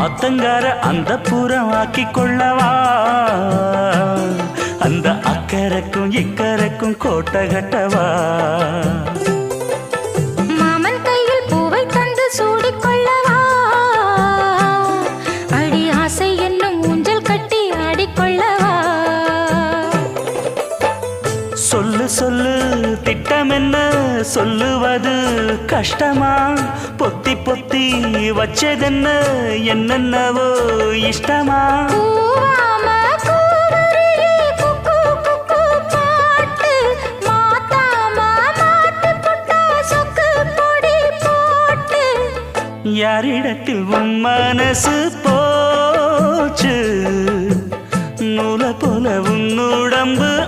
ஆத்தங்கார அந்த புறம் ஆக்கி கொள்ளவா அந்த அக்கறைக்கும் இக்கரைக்கும் கோட்டை கட்டவா? மாமன் கையில் பூவை தந்து சூடிக்கொள்ளவா? அடி ஆசை என்னும் ஊஞ்சல் கட்டி ஆடிக்கொள்ளவா? சொல்லு சொல்லு. திட்டம் என்ன? சொல்லுவது கஷ்டமா? பொத்தி பொத்தி வச்சதென்ன? என்னென்னவோ இஷ்டமா? யாரிடத்தில் உன் மனசு போச்சு? நூல போல உன் உடம்பு